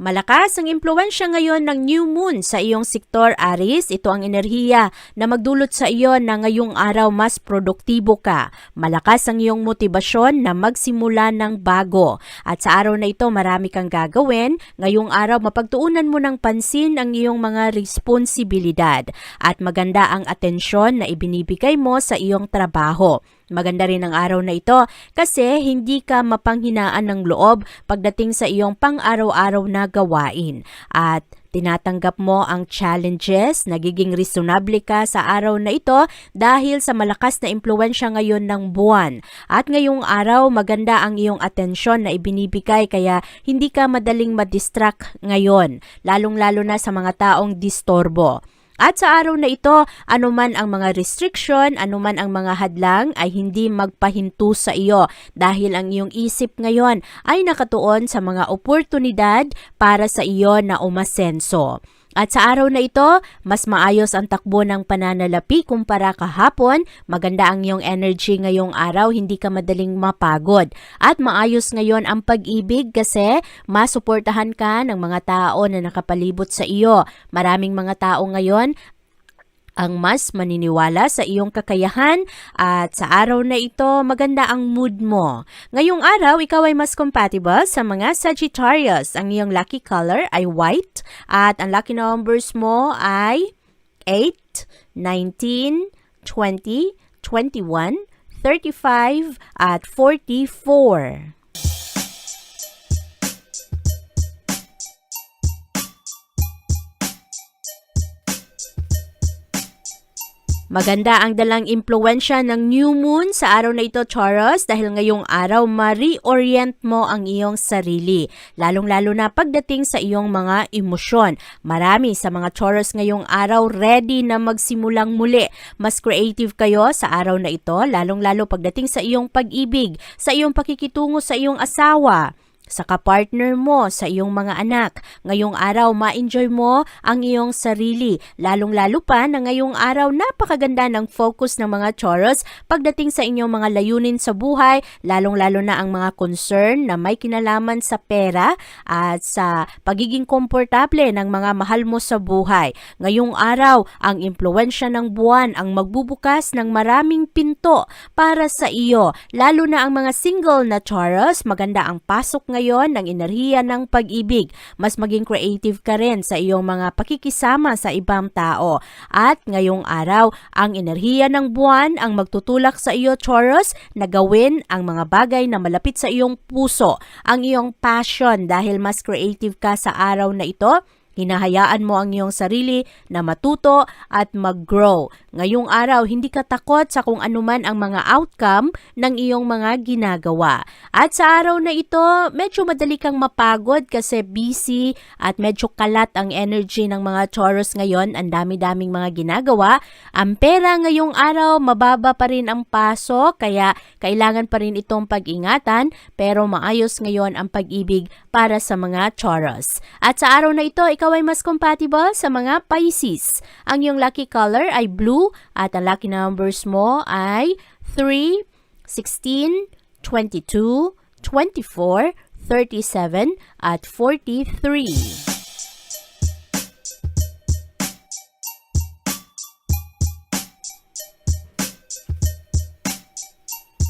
Malakas ang impluensya ngayon ng new moon sa iyong sektor Aries. Ito ang enerhiya na magdulot sa iyo na ngayong araw mas produktibo ka. Malakas ang iyong motibasyon na magsimula ng bago. At sa araw na ito marami kang gagawin. Ngayong araw mapagtuunan mo ng pansin ang iyong mga responsibilidad. At maganda ang atensyon na ibinibigay mo sa iyong trabaho. Maganda rin ang araw na ito kasi hindi ka mapanghinaan ng loob pagdating sa iyong pang-araw-araw na gawain. At tinatanggap mo ang challenges, nagiging reasonable ka sa araw na ito dahil sa malakas na impluensya ngayon ng buwan. At ngayong araw, maganda ang iyong atensyon na ibinibigay kaya hindi ka madaling madistract ngayon, lalong-lalo na sa mga taong distorbo. At sa araw na ito, anuman ang mga restriction, anuman ang mga hadlang ay hindi magpahinto sa iyo dahil ang iyong isip ngayon ay nakatuon sa mga oportunidad para sa iyo na umasenso. At sa araw na ito, mas maayos ang takbo ng pananalapi kumpara kahapon. Maganda ang iyong energy ngayong araw, hindi ka madaling mapagod. At maayos ngayon ang pag-ibig kasi masuportahan ka ng mga tao na nakapalibot sa iyo. Maraming mga tao ngayon ang mas maniniwala sa iyong kakayahan at sa araw na ito maganda ang mood mo. Ngayong araw, ikaw ay mas compatible sa mga Sagittarius. Ang iyong lucky color ay white at ang lucky numbers mo ay 8, 19, 20, 21, 35 at 44. Maganda ang dalang impluensya ng new moon sa araw na ito, Taurus, dahil ngayong araw ma-reorient mo ang iyong sarili, lalong-lalo na pagdating sa iyong mga emosyon. Marami sa mga Taurus ngayong araw ready na magsimulang muli. Mas creative kayo sa araw na ito, lalong-lalo pagdating sa iyong pag-ibig, sa iyong pakikitungo sa iyong asawa sa kapartner mo, sa iyong mga anak. Ngayong araw, ma-enjoy mo ang iyong sarili. Lalong-lalo pa na ngayong araw, napakaganda ng focus ng mga Taurus pagdating sa inyong mga layunin sa buhay, lalong-lalo na ang mga concern na may kinalaman sa pera at sa pagiging komportable ng mga mahal mo sa buhay. Ngayong araw, ang impluensya ng buwan ang magbubukas ng maraming pinto para sa iyo. Lalo na ang mga single na Taurus, maganda ang pasok ngayon ng enerhiya ng pag-ibig. Mas maging creative ka rin sa iyong mga pakikisama sa ibang tao. At ngayong araw, ang enerhiya ng buwan ang magtutulak sa iyo, Taurus, na gawin ang mga bagay na malapit sa iyong puso, ang iyong passion dahil mas creative ka sa araw na ito Hinahayaan mo ang iyong sarili na matuto at mag-grow. Ngayong araw, hindi ka takot sa kung anuman ang mga outcome ng iyong mga ginagawa. At sa araw na ito, medyo madali kang mapagod kasi busy at medyo kalat ang energy ng mga Taurus ngayon. Ang dami-daming mga ginagawa. Ang pera ngayong araw, mababa pa rin ang paso kaya kailangan pa rin itong pag-ingatan pero maayos ngayon ang pag-ibig para sa mga Taurus. At sa araw na ito, ikaw ay mas compatible sa mga Pisces. Ang iyong lucky color ay blue at ang lucky numbers mo ay 3, 16, 22, 24, 37 at 43.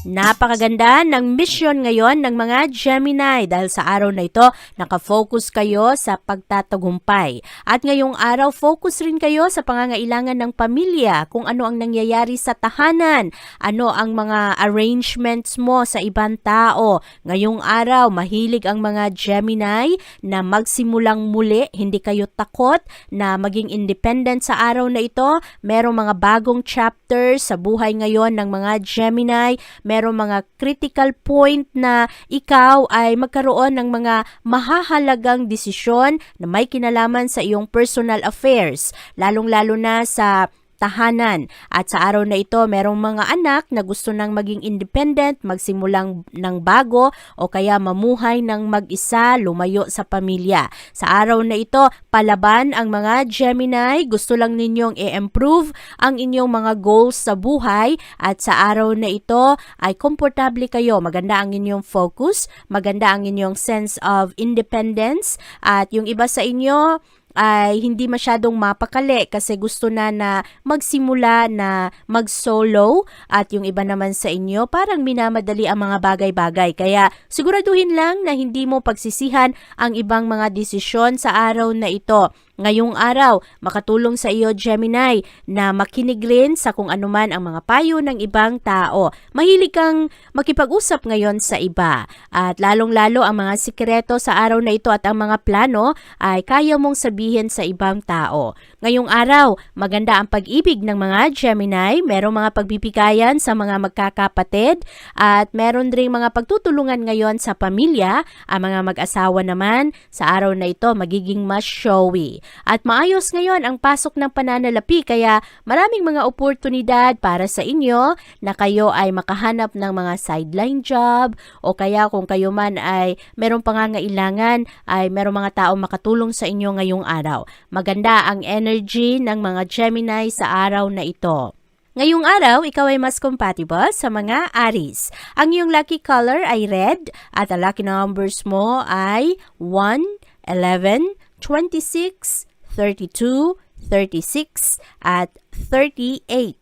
Napakaganda ng mission ngayon ng mga Gemini dahil sa araw na ito nakafocus kayo sa pagtatagumpay. At ngayong araw focus rin kayo sa pangangailangan ng pamilya, kung ano ang nangyayari sa tahanan, ano ang mga arrangements mo sa ibang tao. Ngayong araw mahilig ang mga Gemini na magsimulang muli, hindi kayo takot na maging independent sa araw na ito. Merong mga bagong chapters sa buhay ngayon ng mga Gemini merong mga critical point na ikaw ay magkaroon ng mga mahahalagang desisyon na may kinalaman sa iyong personal affairs, lalong-lalo na sa tahanan. At sa araw na ito, merong mga anak na gusto nang maging independent, magsimulang ng bago o kaya mamuhay ng mag-isa, lumayo sa pamilya. Sa araw na ito, palaban ang mga Gemini, gusto lang ninyong i-improve ang inyong mga goals sa buhay at sa araw na ito ay komportable kayo. Maganda ang inyong focus, maganda ang inyong sense of independence at yung iba sa inyo ay hindi masyadong mapakali kasi gusto na na magsimula na mag-solo at yung iba naman sa inyo parang minamadali ang mga bagay-bagay. Kaya siguraduhin lang na hindi mo pagsisihan ang ibang mga desisyon sa araw na ito. Ngayong araw, makatulong sa iyo Gemini na makinig rin sa kung anuman ang mga payo ng ibang tao. Mahilig kang makipag-usap ngayon sa iba at lalong-lalo ang mga sikreto sa araw na ito at ang mga plano ay kaya mong sabihin sa ibang tao. Ngayong araw, maganda ang pag-ibig ng mga Gemini, merong mga pagbibigayan sa mga magkakapatid at meron ring mga pagtutulungan ngayon sa pamilya. Ang mga mag-asawa naman sa araw na ito magiging mas showy. At maayos ngayon ang pasok ng pananalapi kaya maraming mga oportunidad para sa inyo na kayo ay makahanap ng mga sideline job o kaya kung kayo man ay merong pangangailangan ay merong mga tao makatulong sa inyo ngayong araw. Maganda ang energy ng mga Gemini sa araw na ito. Ngayong araw, ikaw ay mas compatible sa mga Aries. Ang iyong lucky color ay red at ang lucky numbers mo ay 1, 11, 26, 32, 36, at 38.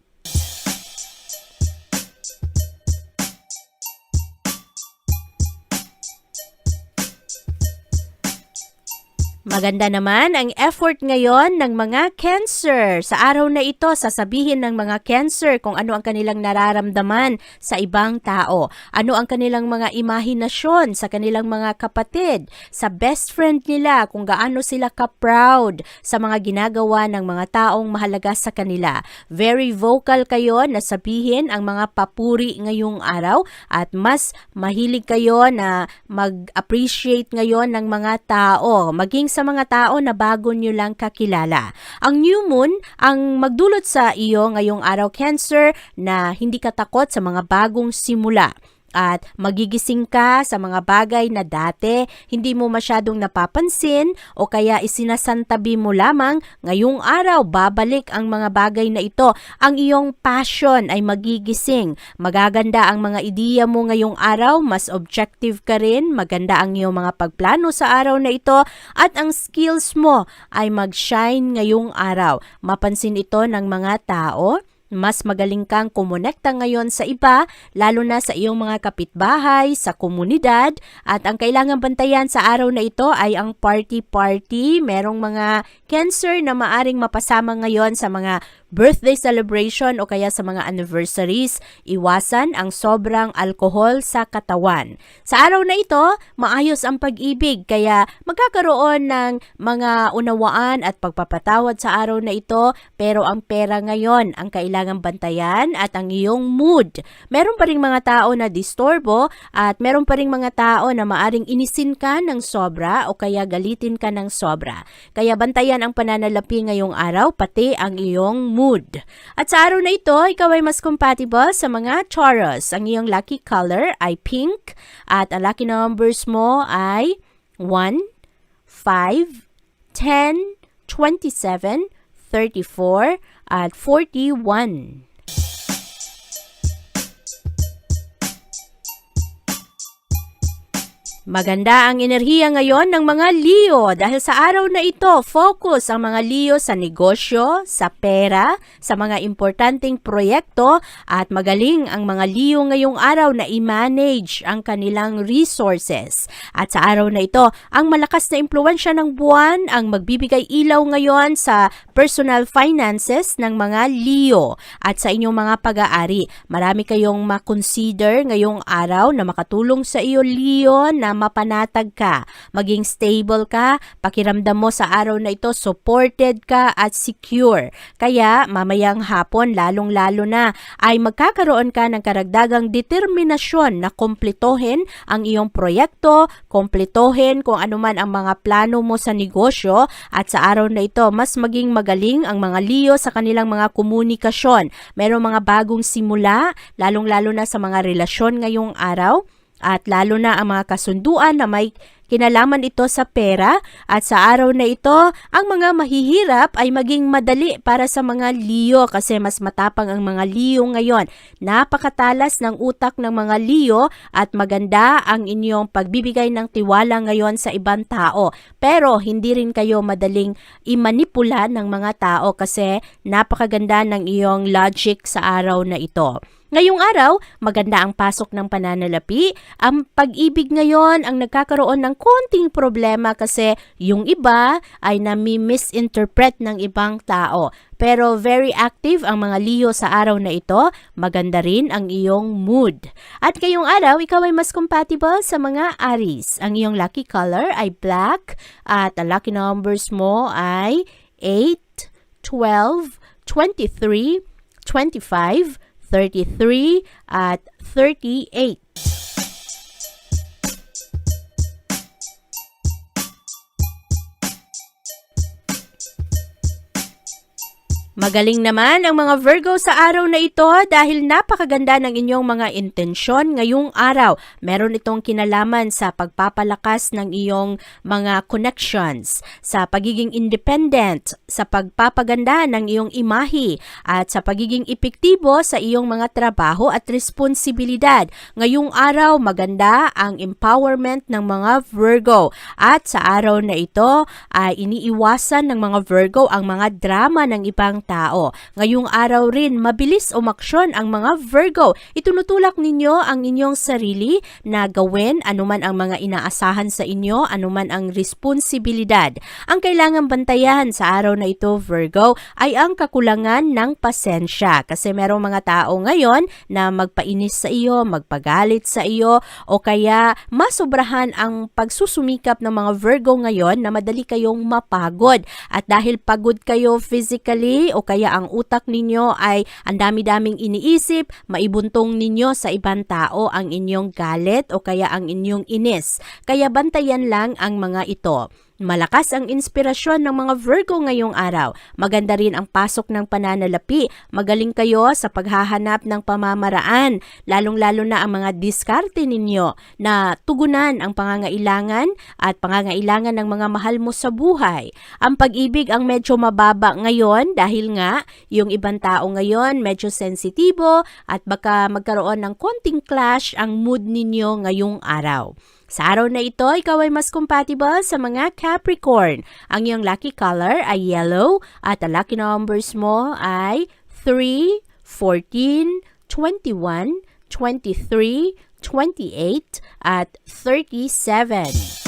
Maganda naman ang effort ngayon ng mga cancer. Sa araw na ito, sasabihin ng mga cancer kung ano ang kanilang nararamdaman sa ibang tao. Ano ang kanilang mga imahinasyon sa kanilang mga kapatid, sa best friend nila, kung gaano sila ka-proud sa mga ginagawa ng mga taong mahalaga sa kanila. Very vocal kayo na sabihin ang mga papuri ngayong araw at mas mahilig kayo na mag-appreciate ngayon ng mga tao. Maging sa mga tao na bago nyo lang kakilala. Ang new moon ang magdulot sa iyo ngayong araw cancer na hindi ka takot sa mga bagong simula at magigising ka sa mga bagay na dati hindi mo masyadong napapansin o kaya isinasantabi mo lamang ngayong araw babalik ang mga bagay na ito. Ang iyong passion ay magigising. Magaganda ang mga ideya mo ngayong araw mas objective ka rin maganda ang iyong mga pagplano sa araw na ito at ang skills mo ay mag-shine ngayong araw. Mapansin ito ng mga tao mas magaling kang kumonekta ngayon sa iba, lalo na sa iyong mga kapitbahay, sa komunidad, at ang kailangan bantayan sa araw na ito ay ang party-party. Merong mga cancer na maaring mapasama ngayon sa mga birthday celebration o kaya sa mga anniversaries, iwasan ang sobrang alkohol sa katawan. Sa araw na ito, maayos ang pag-ibig kaya magkakaroon ng mga unawaan at pagpapatawad sa araw na ito pero ang pera ngayon ang kailangan bantayan at ang iyong mood. Meron pa ring mga tao na distorbo at meron pa ring mga tao na maaring inisin ka ng sobra o kaya galitin ka ng sobra. Kaya bantayan ang pananalapi ngayong araw pati ang iyong mood. At sa araw na ito, ikaw ay mas compatible sa mga Taurus. Ang iyong lucky color ay pink at ang lucky numbers mo ay 1, 5, 10, 27, 34, at 41. Maganda ang enerhiya ngayon ng mga Leo dahil sa araw na ito, focus ang mga Leo sa negosyo, sa pera, sa mga importanteng proyekto at magaling ang mga Leo ngayong araw na i-manage ang kanilang resources. At sa araw na ito, ang malakas na impluensya ng buwan ang magbibigay ilaw ngayon sa personal finances ng mga Leo at sa inyong mga pag-aari. Marami kayong makonsider ngayong araw na makatulong sa iyo Leo na mapanatag ka, maging stable ka, pakiramdam mo sa araw na ito supported ka at secure. Kaya mamayang hapon lalong-lalo na ay magkakaroon ka ng karagdagang determinasyon na kompletohin ang iyong proyekto, kompletohin kung anuman ang mga plano mo sa negosyo at sa araw na ito mas maging magaling ang mga Leo sa kanilang mga komunikasyon. Merong mga bagong simula, lalong-lalo na sa mga relasyon ngayong araw at lalo na ang mga kasunduan na may kinalaman ito sa pera at sa araw na ito, ang mga mahihirap ay maging madali para sa mga Leo kasi mas matapang ang mga Leo ngayon. Napakatalas ng utak ng mga Leo at maganda ang inyong pagbibigay ng tiwala ngayon sa ibang tao. Pero hindi rin kayo madaling imanipula ng mga tao kasi napakaganda ng iyong logic sa araw na ito. Ngayong araw, maganda ang pasok ng pananalapi. Ang pag-ibig ngayon ang nagkakaroon ng konting problema kasi yung iba ay nami-misinterpret ng ibang tao. Pero very active ang mga Leo sa araw na ito. Maganda rin ang iyong mood. At ngayong araw, ikaw ay mas compatible sa mga Aries. Ang iyong lucky color ay black at ang lucky numbers mo ay 8, 12, 23, 25, 33 at 38. Magaling naman ang mga Virgo sa araw na ito dahil napakaganda ng inyong mga intensyon ngayong araw. Meron itong kinalaman sa pagpapalakas ng iyong mga connections, sa pagiging independent, sa pagpapaganda ng iyong imahe, at sa pagiging epektibo sa iyong mga trabaho at responsibilidad. Ngayong araw, maganda ang empowerment ng mga Virgo. At sa araw na ito, ay iniiwasan ng mga Virgo ang mga drama ng ibang tao. Ngayong araw rin, mabilis umaksyon ang mga Virgo. Itunutulak ninyo ang inyong sarili na gawin anuman ang mga inaasahan sa inyo, anuman ang responsibilidad. Ang kailangan bantayan sa araw na ito, Virgo, ay ang kakulangan ng pasensya. Kasi merong mga tao ngayon na magpainis sa iyo, magpagalit sa iyo, o kaya masobrahan ang pagsusumikap ng mga Virgo ngayon na madali kayong mapagod. At dahil pagod kayo physically o kaya ang utak ninyo ay ang dami-daming iniisip, maibuntong ninyo sa ibang tao ang inyong galit o kaya ang inyong inis. Kaya bantayan lang ang mga ito. Malakas ang inspirasyon ng mga Virgo ngayong araw. Maganda rin ang pasok ng pananalapi. Magaling kayo sa paghahanap ng pamamaraan, lalong-lalo na ang mga diskarte ninyo na tugunan ang pangangailangan at pangangailangan ng mga mahal mo sa buhay. Ang pag-ibig ang medyo mababa ngayon dahil nga yung ibang tao ngayon medyo sensitibo at baka magkaroon ng konting clash ang mood ninyo ngayong araw. Sa araw na ito, ikaw ay mas compatible sa mga Capricorn. Ang iyong lucky color ay yellow at ang lucky numbers mo ay 3, 14, 21, 23, 28 at 37.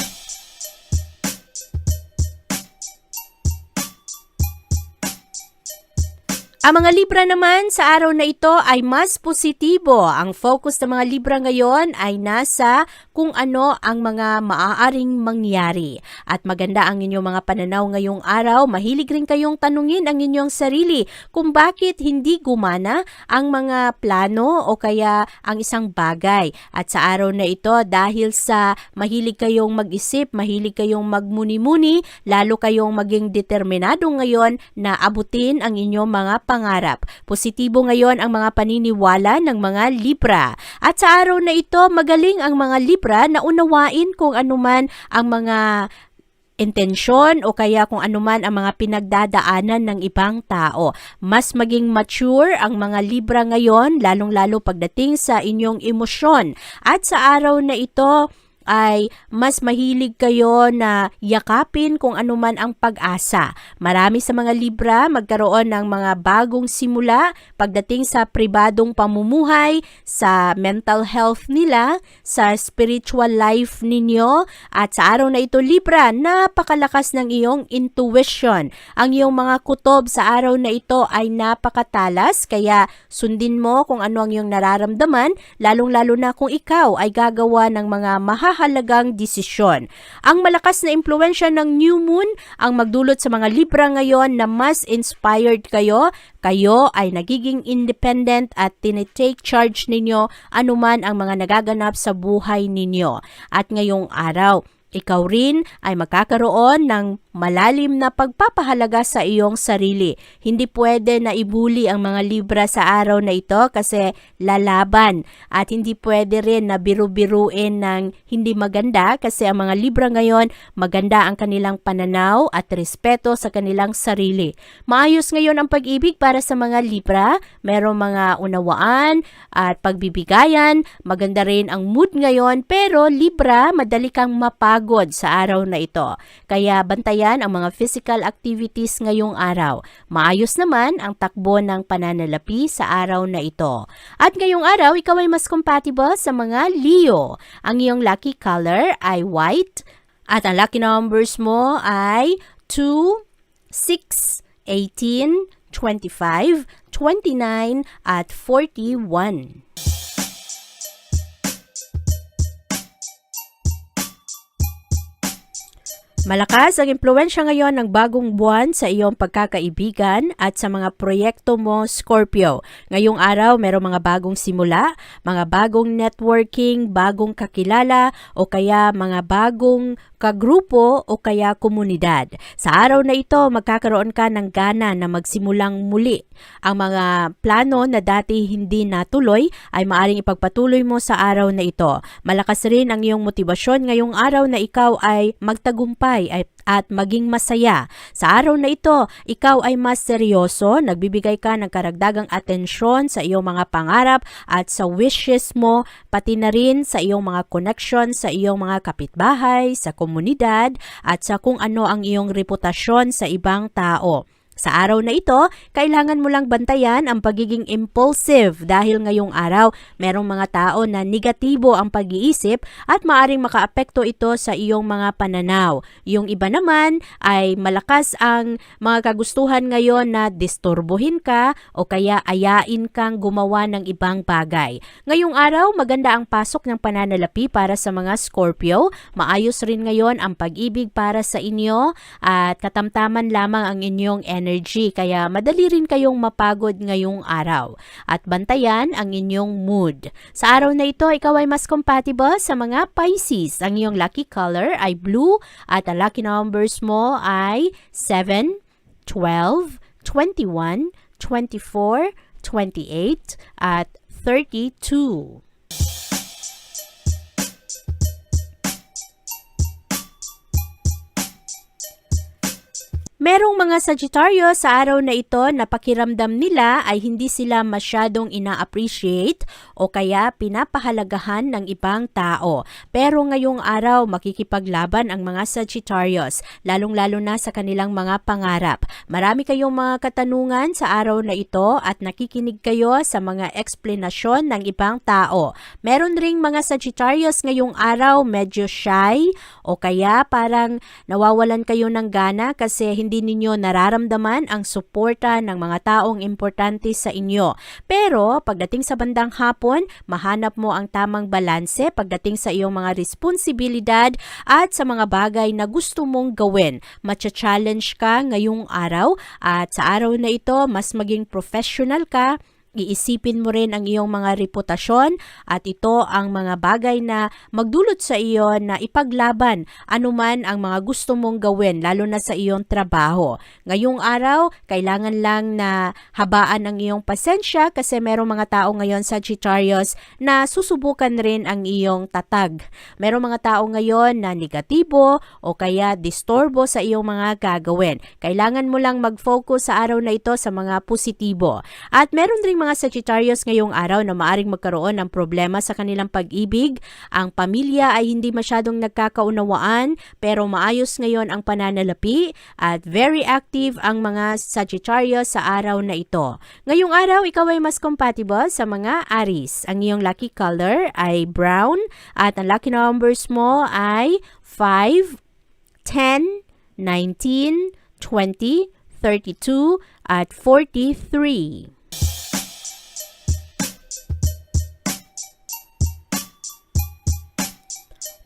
Ang mga Libra naman sa araw na ito ay mas positibo. Ang focus ng mga Libra ngayon ay nasa kung ano ang mga maaaring mangyari. At maganda ang inyong mga pananaw ngayong araw. Mahilig rin kayong tanungin ang inyong sarili kung bakit hindi gumana ang mga plano o kaya ang isang bagay. At sa araw na ito dahil sa mahilig kayong mag-isip, mahilig kayong magmuni-muni, lalo kayong maging determinado ngayon na abutin ang inyong mga pangarap. Positibo ngayon ang mga paniniwala ng mga Libra. At sa araw na ito, magaling ang mga Libra na unawain kung anuman ang mga intensyon o kaya kung anuman ang mga pinagdadaanan ng ibang tao. Mas maging mature ang mga Libra ngayon, lalong-lalo pagdating sa inyong emosyon. At sa araw na ito, ay mas mahilig kayo na yakapin kung anuman ang pag-asa. Marami sa mga Libra magkaroon ng mga bagong simula pagdating sa pribadong pamumuhay, sa mental health nila, sa spiritual life ninyo at sa araw na ito Libra, napakalakas ng iyong intuition. Ang iyong mga kutob sa araw na ito ay napakatalas kaya sundin mo kung ano ang iyong nararamdaman lalong-lalo na kung ikaw ay gagawa ng mga mahahalagang desisyon. Ang malakas na impluensya ng new moon ang magdulot sa mga Libra ngayon na mas inspired kayo, kayo ay nagiging independent at tinitake charge ninyo anuman ang mga nagaganap sa buhay ninyo. At ngayong araw, ikaw rin ay magkakaroon ng malalim na pagpapahalaga sa iyong sarili. Hindi pwede na ibuli ang mga Libra sa araw na ito kasi lalaban at hindi pwede rin na biru-biruin ng hindi maganda kasi ang mga Libra ngayon maganda ang kanilang pananaw at respeto sa kanilang sarili. Maayos ngayon ang pag-ibig para sa mga Libra, merong mga unawaan at pagbibigayan, maganda rin ang mood ngayon pero Libra madali kang mapagod sa araw na ito. Kaya bantayan ang mga physical activities ngayong araw. Maayos naman ang takbo ng pananalapi sa araw na ito. At ngayong araw, ikaw ay mas compatible sa mga Leo. Ang iyong lucky color ay white at ang lucky numbers mo ay 2, 6, 18, 25, 29 at 41. Malakas ang impluensya ngayon ng bagong buwan sa iyong pagkakaibigan at sa mga proyekto mo, Scorpio. Ngayong araw, merong mga bagong simula, mga bagong networking, bagong kakilala, o kaya mga bagong kagrupo o kaya komunidad. Sa araw na ito, magkakaroon ka ng gana na magsimulang muli. Ang mga plano na dati hindi natuloy ay maaring ipagpatuloy mo sa araw na ito. Malakas rin ang iyong motibasyon ngayong araw na ikaw ay magtagumpay at at maging masaya. Sa araw na ito, ikaw ay mas seryoso, nagbibigay ka ng karagdagang atensyon sa iyong mga pangarap at sa wishes mo, pati na rin sa iyong mga connection sa iyong mga kapitbahay, sa komunidad, at sa kung ano ang iyong reputasyon sa ibang tao. Sa araw na ito, kailangan mo lang bantayan ang pagiging impulsive dahil ngayong araw merong mga tao na negatibo ang pag-iisip at maaring makaapekto ito sa iyong mga pananaw. Yung iba naman ay malakas ang mga kagustuhan ngayon na disturbuhin ka o kaya ayain kang gumawa ng ibang bagay. Ngayong araw, maganda ang pasok ng pananalapi para sa mga Scorpio. Maayos rin ngayon ang pag-ibig para sa inyo at katamtaman lamang ang inyong energy kaya madali rin kayong mapagod ngayong araw. At bantayan ang inyong mood. Sa araw na ito, ikaw ay mas compatible sa mga Pisces. Ang iyong lucky color ay blue at ang lucky numbers mo ay 7, 12, 21, 24, 28 at 32. Merong mga Sagittarius sa araw na ito na pakiramdam nila ay hindi sila masyadong ina-appreciate o kaya pinapahalagahan ng ibang tao. Pero ngayong araw makikipaglaban ang mga Sagittarius, lalong-lalo na sa kanilang mga pangarap. Marami kayong mga katanungan sa araw na ito at nakikinig kayo sa mga eksplenasyon ng ibang tao. Meron ring mga Sagittarius ngayong araw medyo shy o kaya parang nawawalan kayo ng gana kasi hindi hindi ninyo nararamdaman ang suporta ng mga taong importante sa inyo. Pero pagdating sa bandang hapon, mahanap mo ang tamang balanse pagdating sa iyong mga responsibilidad at sa mga bagay na gusto mong gawin. Matcha-challenge ka ngayong araw at sa araw na ito, mas maging professional ka Iisipin mo rin ang iyong mga reputasyon at ito ang mga bagay na magdulot sa iyo na ipaglaban anuman ang mga gusto mong gawin lalo na sa iyong trabaho. Ngayong araw, kailangan lang na habaan ang iyong pasensya kasi merong mga tao ngayon sa Sagittarius na susubukan rin ang iyong tatag. Merong mga tao ngayon na negatibo o kaya disturbo sa iyong mga gagawin. Kailangan mo lang mag-focus sa araw na ito sa mga positibo. At meron rin mga Sagittarius ngayong araw na maaring magkaroon ng problema sa kanilang pag-ibig. Ang pamilya ay hindi masyadong nagkakaunawaan pero maayos ngayon ang pananalapi at very active ang mga Sagittarius sa araw na ito. Ngayong araw, ikaw ay mas compatible sa mga Aries. Ang iyong lucky color ay brown at ang lucky numbers mo ay 5, 10, 19, 20, 32, at 43.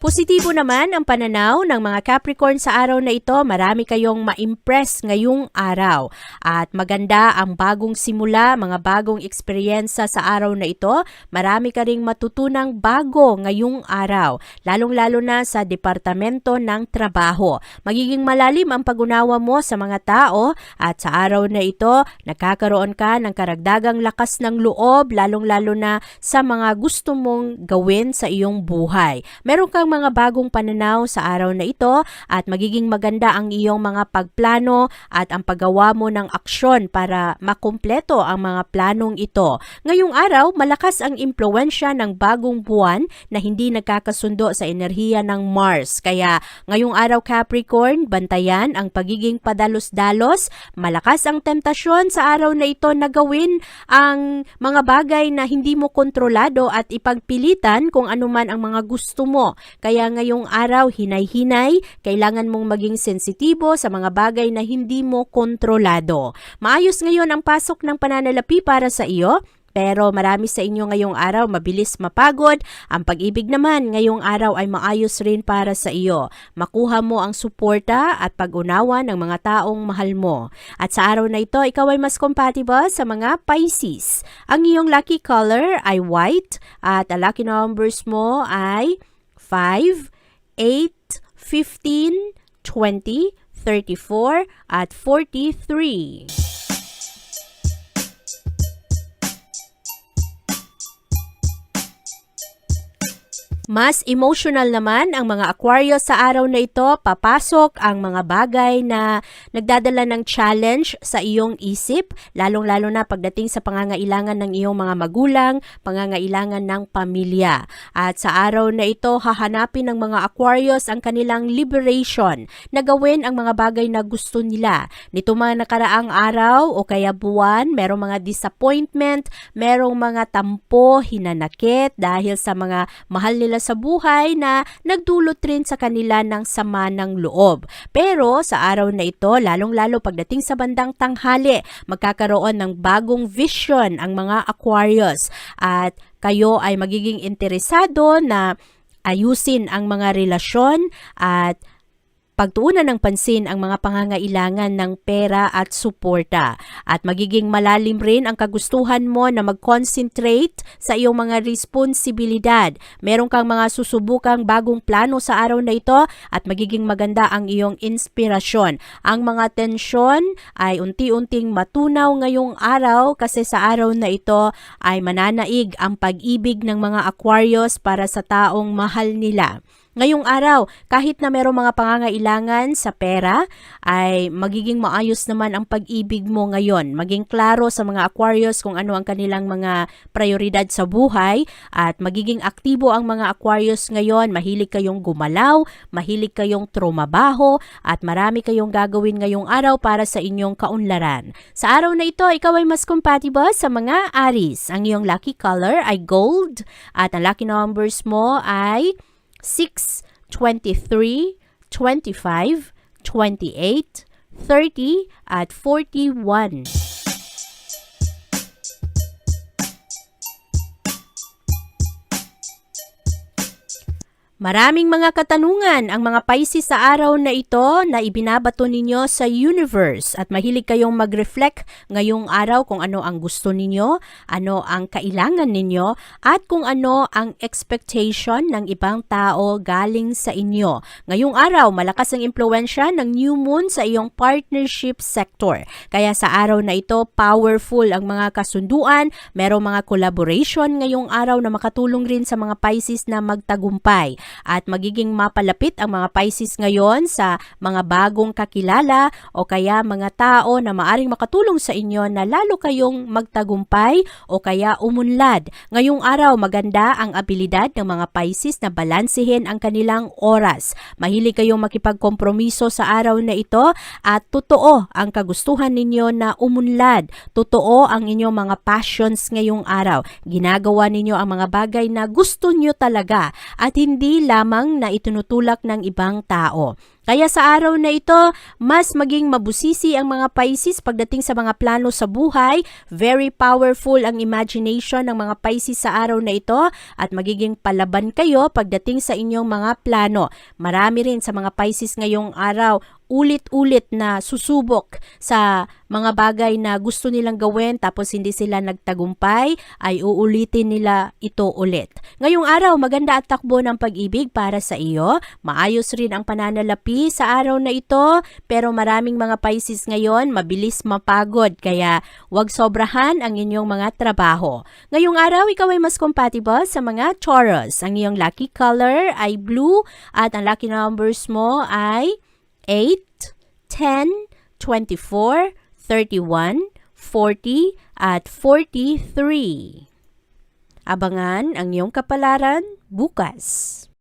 Positibo naman ang pananaw ng mga Capricorn sa araw na ito. Marami kayong ma-impress ngayong araw. At maganda ang bagong simula, mga bagong eksperyensa sa araw na ito. Marami ka ring matutunang bago ngayong araw, lalong-lalo na sa departamento ng trabaho. Magiging malalim ang pag-unawa mo sa mga tao at sa araw na ito, nakakaroon ka ng karagdagang lakas ng loob, lalong-lalo na sa mga gusto mong gawin sa iyong buhay. Meron kang mga bagong pananaw sa araw na ito at magiging maganda ang iyong mga pagplano at ang paggawa mo ng aksyon para makumpleto ang mga planong ito. Ngayong araw, malakas ang impluensya ng bagong buwan na hindi nagkakasundo sa enerhiya ng Mars. Kaya ngayong araw Capricorn, bantayan ang pagiging padalos-dalos, malakas ang temptasyon sa araw na ito na gawin ang mga bagay na hindi mo kontrolado at ipagpilitan kung anuman ang mga gusto mo. Kaya ngayong araw, hinay-hinay, kailangan mong maging sensitibo sa mga bagay na hindi mo kontrolado. Maayos ngayon ang pasok ng pananalapi para sa iyo. Pero marami sa inyo ngayong araw mabilis mapagod. Ang pag-ibig naman ngayong araw ay maayos rin para sa iyo. Makuha mo ang suporta at pag-unawa ng mga taong mahal mo. At sa araw na ito, ikaw ay mas compatible sa mga Pisces. Ang iyong lucky color ay white at ang lucky numbers mo ay 5, 8, 15, 20, 34, at 43. Mas emotional naman ang mga Aquarius sa araw na ito. Papasok ang mga bagay na nagdadala ng challenge sa iyong isip, lalong-lalo na pagdating sa pangangailangan ng iyong mga magulang, pangangailangan ng pamilya. At sa araw na ito, hahanapin ng mga Aquarius ang kanilang liberation na ang mga bagay na gusto nila. Nito mga nakaraang araw o kaya buwan, merong mga disappointment, merong mga tampo, hinanakit dahil sa mga mahal nila sa buhay na nagdulot rin sa kanila ng sama ng loob. Pero sa araw na ito, lalong-lalo pagdating sa bandang tanghali, magkakaroon ng bagong vision ang mga Aquarius at kayo ay magiging interesado na ayusin ang mga relasyon at pagtuunan ng pansin ang mga pangangailangan ng pera at suporta. At magiging malalim rin ang kagustuhan mo na mag-concentrate sa iyong mga responsibilidad. Meron kang mga susubukang bagong plano sa araw na ito at magiging maganda ang iyong inspirasyon. Ang mga tensyon ay unti-unting matunaw ngayong araw kasi sa araw na ito ay mananaig ang pag-ibig ng mga Aquarius para sa taong mahal nila. Ngayong araw, kahit na merong mga pangangailangan sa pera, ay magiging maayos naman ang pag-ibig mo ngayon. Maging klaro sa mga Aquarius kung ano ang kanilang mga prioridad sa buhay at magiging aktibo ang mga Aquarius ngayon. Mahilig kayong gumalaw, mahilig kayong trumabaho at marami kayong gagawin ngayong araw para sa inyong kaunlaran. Sa araw na ito, ikaw ay mas compatible sa mga Aries. Ang iyong lucky color ay gold at ang lucky numbers mo ay 6, 23, 25, 28, 30, at 41. Maraming mga katanungan ang mga Pisces sa araw na ito na ibinabato ninyo sa universe at mahilig kayong mag-reflect ngayong araw kung ano ang gusto ninyo, ano ang kailangan ninyo at kung ano ang expectation ng ibang tao galing sa inyo. Ngayong araw, malakas ang impluensya ng new moon sa iyong partnership sector. Kaya sa araw na ito, powerful ang mga kasunduan, merong mga collaboration ngayong araw na makatulong rin sa mga Pisces na magtagumpay. At magiging mapalapit ang mga Pisces ngayon sa mga bagong kakilala o kaya mga tao na maaring makatulong sa inyo na lalo kayong magtagumpay o kaya umunlad. Ngayong araw maganda ang abilidad ng mga Pisces na balansehin ang kanilang oras. Mahilig kayong makipagkompromiso sa araw na ito at totoo ang kagustuhan ninyo na umunlad. Totoo ang inyong mga passions ngayong araw. Ginagawa ninyo ang mga bagay na gusto nyo talaga at hindi lamang na itinutulak ng ibang tao. Kaya sa araw na ito, mas maging mabusisi ang mga Pisces pagdating sa mga plano sa buhay. Very powerful ang imagination ng mga Pisces sa araw na ito at magiging palaban kayo pagdating sa inyong mga plano. Marami rin sa mga Pisces ngayong araw ulit-ulit na susubok sa mga bagay na gusto nilang gawin tapos hindi sila nagtagumpay ay uulitin nila ito ulit. Ngayong araw maganda at takbo ng pag-ibig para sa iyo. Maayos rin ang pananalapi sa araw na ito pero maraming mga Pisces ngayon mabilis mapagod kaya huwag sobrahan ang inyong mga trabaho. Ngayong araw ikaw ay mas compatible sa mga Taurus. Ang iyong lucky color ay blue at ang lucky numbers mo ay 8, 10, 24, 31, 40 at 43. Abangan ang iyong kapalaran bukas.